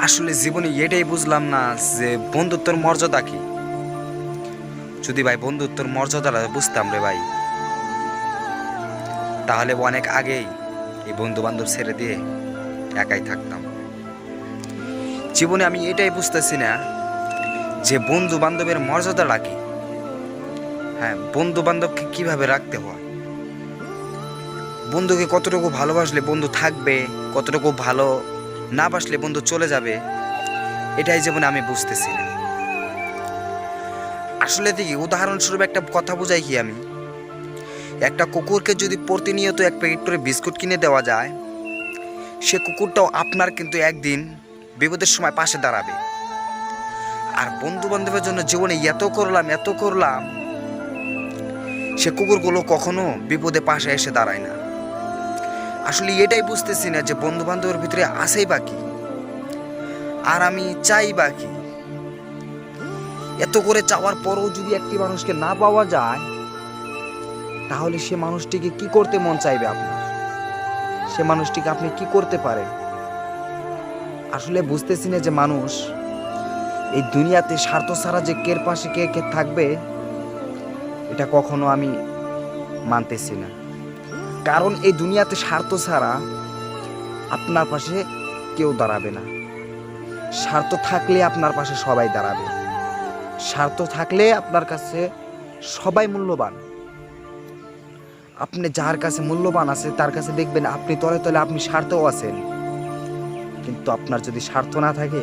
আসলে জীবনে এটাই বুঝলাম না যে বন্ধুত্বর মর্যাদা কি। যদি ভাই বন্ধুত্বর মর্যাদাটা বুঝতাম রে ভাই। তাহলে অনেক আগেই এই বন্ধু বান্ধব ছেড়ে দিয়ে একাই থাকতাম। জীবনে আমি এটাই বুঝতেছি না যে বন্ধু বান্ধবের মর্যাদাটা কি। হ্যাঁ বন্ধু বান্ধবকে কীভাবে রাখতে হয়? বন্ধুকে কতটুকু ভালোবাসলে বন্ধু থাকবে, কতটুকু ভালো না বাসলে বন্ধু চলে যাবে, এটাই জীবনে আমি বুঝতেছি না। আসলে দেখি, উদাহরণস্বরূপ একটা কথা বোঝাই কি আমি। একটা কুকুরকে যদি প্রতিনিয়ত এক প্যাকেট করে বিস্কুট কিনে দেওয়া যায়, সে কুকুরটাও আপনার কিন্তু একদিন বিপদের সময় পাশে দাঁড়াবে। আর বন্ধু বান্ধবের জন্য জীবনে এত করলাম এত করলাম, সে কুকুরগুলো কখনো বিপদে পাশে এসে দাঁড়ায় না। আসলে এটাই বুঝতেছি না যে বন্ধু বান্ধবের ভিতরে আসেই বাকি আর আমি চাই বাকি এত করে চাওয়ার পরও যদি একটি মানুষকে না পাওয়া যায়, তাহলে সে মানুষটিকে কি করতে মন চাইবে আপনার? সে মানুষটিকে আপনি কি করতে পারেন? আসলে বুঝতেছি না যে মানুষ এই দুনিয়াতে স্বার্থ ছাড়া যে কের পাশে কে কে থাকবে, এটা কখনো আমি মানতেছি না। কারণ এই দুনিয়াতে স্বার্থ ছাড়া আপনার পাশে কেউ দাঁড়াবে না। স্বার্থ থাকলে আপনার পাশে সবাই দাঁড়াবে। স্বার্থ থাকলে আপনার কাছে সবাই মূল্যবান। আপনি যার কাছে মূল্যবান আছে, তার কাছে দেখবেন আপনি তলে তলে আপনি স্বার্থও আছেন। কিন্তু আপনার যদি স্বার্থ না থাকে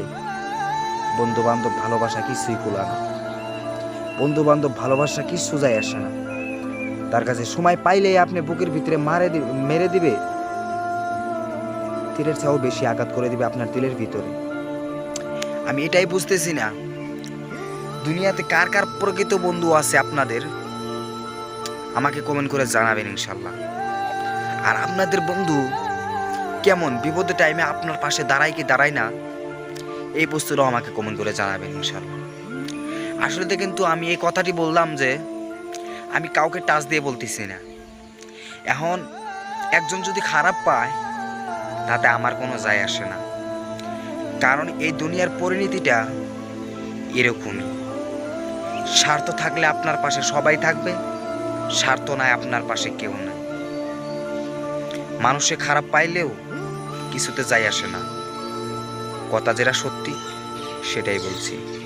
বন্ধু বান্ধব ভালোবাসা কিছুই কুলা না। বন্ধু বান্ধব ভালোবাসা কিছু যায় আসে না। তার কাছে সময় পাইলেই আপনি বুকের ভিতরে মারে মেরে দিবে। তীরের চাও বেশি আঘাত করে দিবে আপনার তিলের ভিতরে। আমি এটাই বুঝতেছি না। দুনিয়াতে কার কার প্রকৃত বন্ধু আছে আপনাদের? আমাকে কমেন্ট করে জানাবেন ইনশাল্লাহ আর আপনাদের বন্ধু কেমন? বিপদের টাইমে আপনার পাশে দাঁড়ায় কি দাঁড়ায় না? এই বস্তুটাও আমাকে কমেন্ট করে জানাবেন ইনশাল্লাহ আসলে কিন্তু আমি এই কথাটি বললাম যে আমি কাউকে টাচ দিয়ে বলতেছি না। এখন একজন যদি খারাপ পায়, তাতে আমার কোনো যায় আসে না। কারণ এই দুনিয়ার পরিণতিটা এরকমই। স্বার্থ থাকলে আপনার পাশে সবাই থাকবে, স্বার্থ নাই আপনার পাশে কেউ নাই। মানুষে খারাপ পাইলেও কিছুতে যাই আসে না। কথা যেটা সত্যি, সেটাই বলছি।